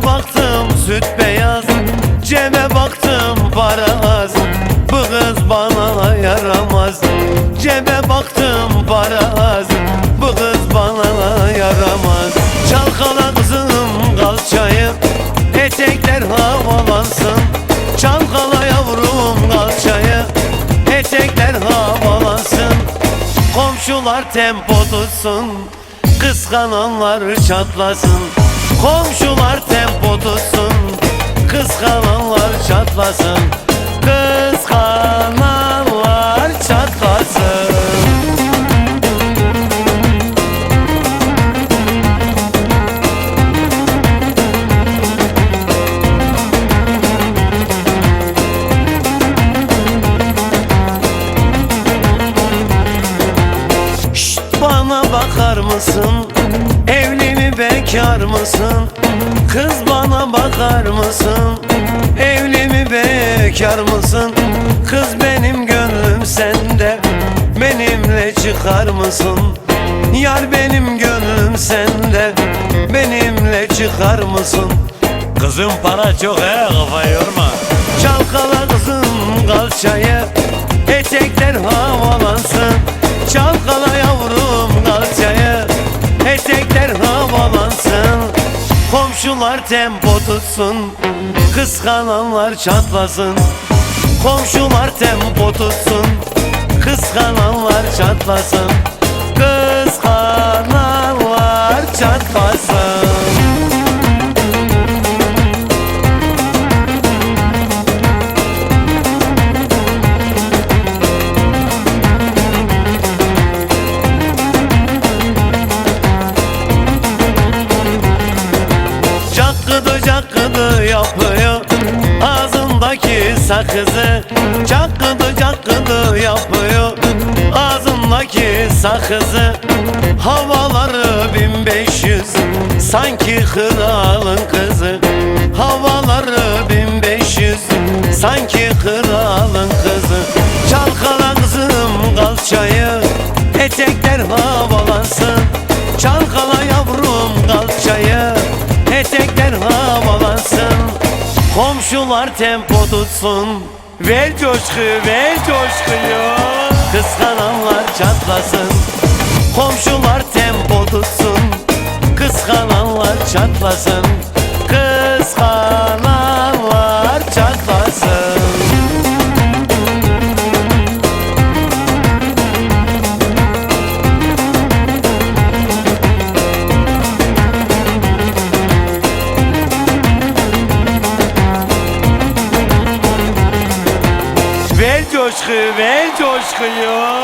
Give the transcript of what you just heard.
Süte baktım süt beyaz. Cebe baktım para az. Bu kız bana yaramaz. Cebe baktım para az. Bu kız bana yaramaz. Çalkala kızım kalçayı Etekler havalansın. Çalkala yavrum kalçayı Etekler havalansın. Komşular tempo tutsun. Kıskananlar çatlasın. Komşular tempo tutsun Kıskananlar çatlasın Kıskananlar çatlasın Şşt bana bakar mısın? Bekar mısın? Kız bana bakar mısın? Evli mi bekar mısın? Kız benim gönlüm sende Benimle çıkar mısın? Yar benim gönlüm sende Benimle çıkar mısın? Kızım para çok he kafa yorma Çalkala kızım kalçayı Etekler havalansın Çalkala yavrum kalçayı Etekler havalansın Komşular tempo tutsun Kıskananlar çatlasın. Komşular tempo tutsun Kıskananlar çatlasın. Kıskananlar sakızı Cakkıdı cakkıdı yapıyor. Ağzındaki sakızı Havaları 1500 Sanki kralın kızı Havaları 1500 Sanki kralın kızı. Çalkala kızım kalçayı Etekler havalansın. Çalkala Komşular tempo tutsun. Ver coşku ver coşkuyu. Kıskananlar çatlasın. Komşular tempo tutsun. Kıskananlar çatlasın Ver coşku ver coşkuyu